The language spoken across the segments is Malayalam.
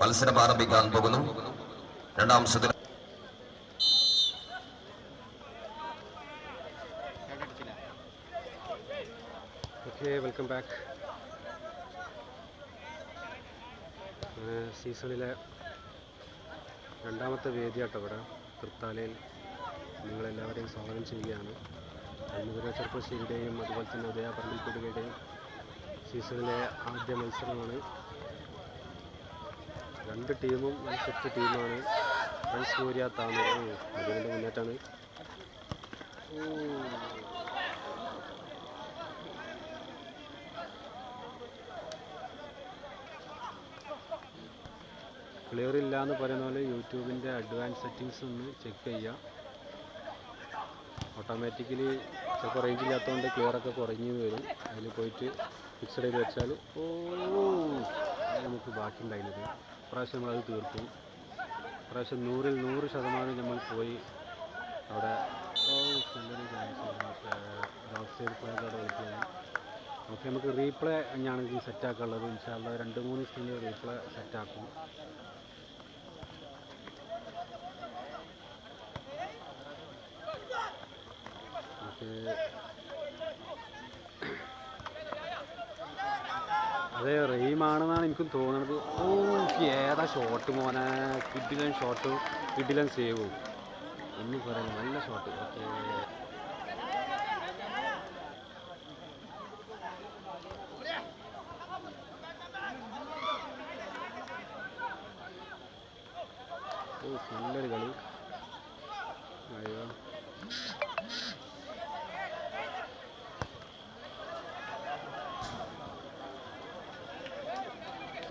മത്സരം ആരംഭിക്കാൻ പോകുന്നു. രണ്ടാം ഓക്കേ വെൽക്കം ബാക്ക് സീസണിലെ രണ്ടാമത്തെ വേദിയാട്ടോ ഇവിടെ. തൃത്താലയിൽ നിങ്ങളെല്ലാവരെയും സ്വാഗതം ചെയ്യുകയാണ്. അന്നുപുര ചെറുപ്പശ്ശേരിയുടെയും അതുപോലെ തന്നെ ഉദയ സീസണിലെ ആദ്യ മത്സരമാണ് രണ്ട് ടീമും ഫിഫ്റ്റ് ടീമാണ്. റൺസ് സൂര്യ താമര അതിന്റെ മുന്നേറ്റാണ്. ക്ലിയർ ഇല്ല എന്ന് പറയുന്ന പോലെ യൂട്യൂബിന്റെ അഡ്വാൻസ് സെറ്റിങ്സ് ഒന്ന് ചെക്ക് ചെയ്യുക ഓട്ടോമാറ്റിക്കലി ചിലപ്പോൾ റേഞ്ച് ഇല്ലാത്തതുകൊണ്ട് ക്ലിയർ ഒക്കെ കുറഞ്ഞു വരും. അതിൽ പോയിട്ട് ഫിക്സഡ് ചെയ്ത് വെച്ചാൽ ഓ നമുക്ക് ബാക്കി ഉണ്ടായിരുന്നത് പ്രാവശ്യം നമ്മളത് തീർത്തു. പ്രാവശ്യം നൂറിൽ നൂറ് ശതമാനം നമ്മൾ പോയി. അവിടെ ഓക്കെ നമുക്ക് റീപ്ലേ ഞാണെങ്കിൽ സെറ്റാക്കാനുള്ളത്? ഇൻഷാല്ല രണ്ട് മൂന്ന് ദിവസത്തിൽ റീപ്ലേ സെറ്റാക്കും. ഓക്കെ. അതെ റെയിമാണെന്നാണ് എനിക്കും തോന്നുന്നത് ഓ ഏതാ ഷോട്ട് മോനെ? കിഡിലൻ ഷോട്ടും കിഡിലൻ സേവ് ഒന്നും പറയാൻ നല്ല ഷോട്ട് ഓക്കെ നല്ലൊരു കളി. അയ്യോ.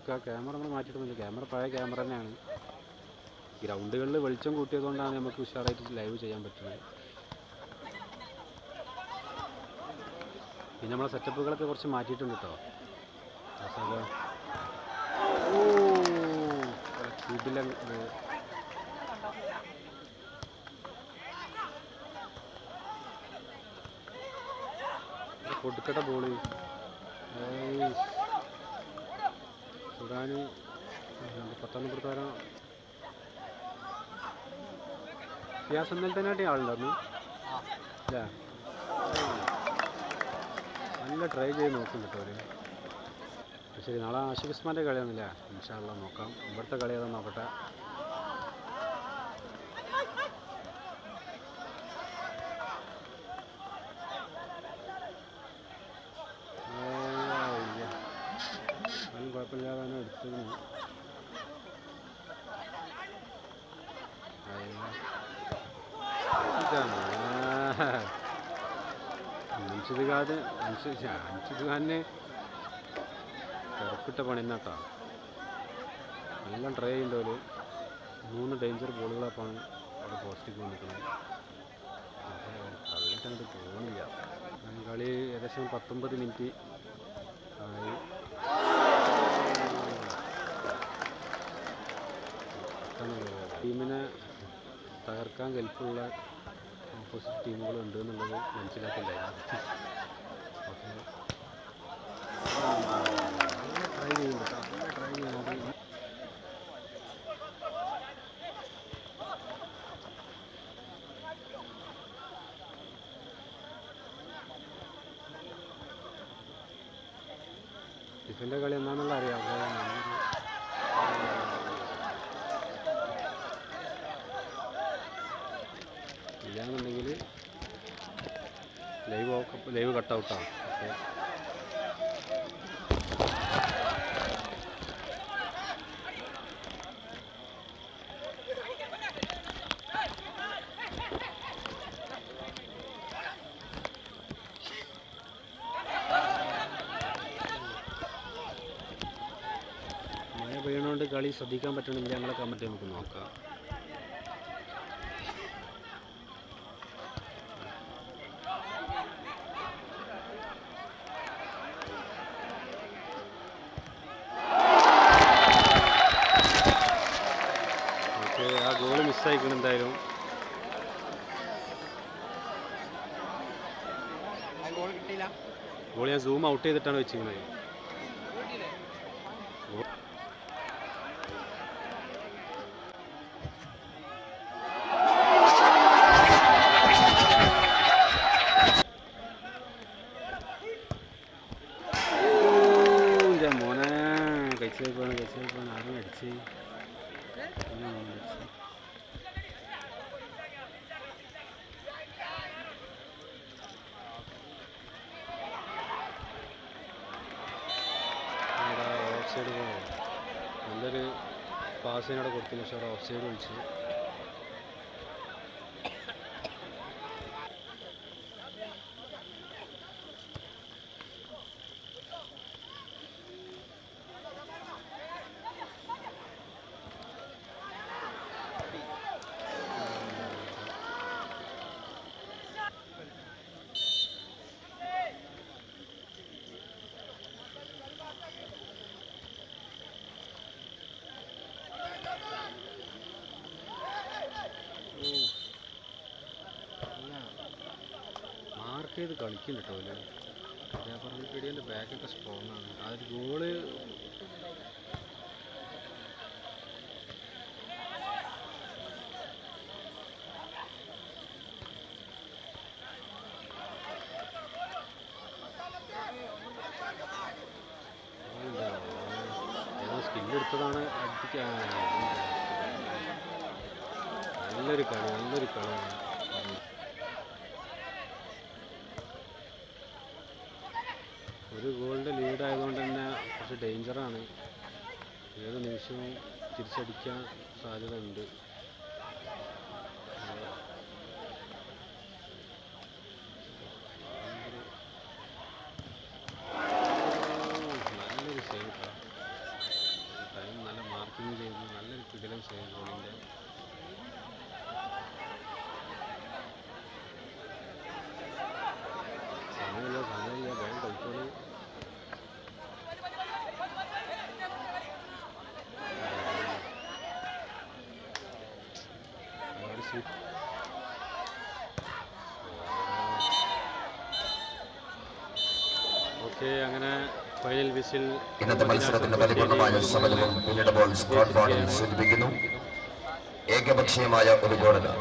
ഒക്കെ ക്യാമറ നമ്മൾ മാറ്റിയിട്ടൊന്നുമില്ല ക്യാമറ പഴയ ക്യാമറ തന്നെയാണ്. ഗ്രൗണ്ടുകളിൽ വെളിച്ചം കൂട്ടിയതുകൊണ്ടാണ് നമുക്ക് ഉഷാറായിട്ട് ലൈവ് ചെയ്യാൻ പറ്റുന്നത്. പിന്നെ നമ്മളെ സെറ്റപ്പുകളൊക്കെ കുറച്ച് മാറ്റിയിട്ടുണ്ട് കേട്ടോ കൊടുക്കട്ടെ കൊടുക്കട്ട ബോൾ സുഡാന് പത്താം നമ്പർ താരം ഷിയാസ് ഇന്നലെ തന്നെ ആളുണ്ടായിരുന്നു. ഇല്ല നല്ല ട്രൈ ചെയ്ത് നോക്കും കേട്ടോ അവർ. ശരി നാളെ ആഷിഖ് ഉസ്മാന്റെ കളിയാണെന്നില്ല ഇൻഷാള്ള നോക്കാം. ഇവിടുത്തെ കളി ഏതാ നോക്കട്ടെ ഏയ്, അതും കുഴപ്പമില്ലാതാണ് എടുത്തത് അൻഷിദ് ഖാന് അൻഷിദ് അൻഷിദ് ഖാനെ തിരക്കിട്ട പണി എന്നാട്ടാ എല്ലാം ട്രൈ ചെയ്യുന്നുണ്ട് മൂന്ന് ഡേഞ്ചർ ബോളുകളപ്പാണ് അവിടെ പോസ്റ്റിക്ക് വന്നിരിക്കുന്നത്. കളിയിട്ട് തോന്നില്ല കളി ഏകദേശം പത്തൊമ്പത് മിനിറ്റ് ആയി. ടീമിനെ തകർക്കാൻ കെൽപ്പുള്ള ഓപ്പോസിറ്റ് ടീമുകളുണ്ട് എന്നുള്ളത് മനസ്സിലാക്കില്ലായിരുന്നു ട്രൈ ചെയ്യുന്നുണ്ട് ട്രൈ ചെയ്യുന്നുണ്ട് ഡിഫന്റെ കളി എന്താണെന്നുള്ള അറിയാം ലൈവ് കട്ടൗട്ടാണ് ഓക്കെ. കളി ശ്രദ്ധിക്കാൻ പറ്റണമെങ്കിൽ ഞങ്ങളെ കമന്റ് നമുക്ക് നോക്കാം ഓക്കെ ആ ഗോൾ എന്തായാലും. ഗോൾ ഞാൻ സൂം ഔട്ട് ചെയ്തിട്ടാണ് വെച്ചിരിക്കുന്നത് ആണ് കഴിച്ചപ്പോൾ ആരും അടിച്ച് അടിച്ച് ഓഫ് സൈഡ് പോകണം നല്ലൊരു പാസിനവിടെ കൊടുത്തതിന് ശേഷം അവിടെ ഓഫ് സൈഡ് വിളിച്ചു. മാർക്ക് ചെയ്ത് കളിക്കില്ല കേട്ടോ അല്ലേ ഞാൻ പറഞ്ഞ പിടിയുടെ ബാക്കൊക്കെ സ്ട്രോങ് ആണ്. ആ ഒരു ഗോൾ സ്കില്ലെടുത്തതാണ് അടുപ്പിക്കാൻ നല്ലൊരു കളി നല്ലൊരു കളിയാണ് ഒരു ഗോളിന്റെ ലീഡ് ആയതുകൊണ്ട് തന്നെ കുറച്ച് ഡേഞ്ചറാണ്. ഏത് നിമിഷവും തിരിച്ചടിക്കാൻ സാധ്യത ഉണ്ട് നല്ലൊരു സേവ് ടൈം നല്ല മാർക്കിങ് ചെയ്തു നല്ലൊരു കിടിലൻ സേവ് ഗോളിന്റെ സമയമില്ല സമയമില്ല വേഗം കളിച്ചോളൂ ഒരുപാട് സീറ്റ് ഓക്കെ അങ്ങനെ ഫൈനൽ വിസിൽ ഇന്നത്തെ മത്സരത്തിന്റെ പരിപൂർണമായ സമയവും പിന്നീട് ബോൾ സ്കോർ ബോർഡിൽ സൂചിപ്പിക്കുന്നു. ഏകപക്ഷീയമായ ഒരു ഗോളിന്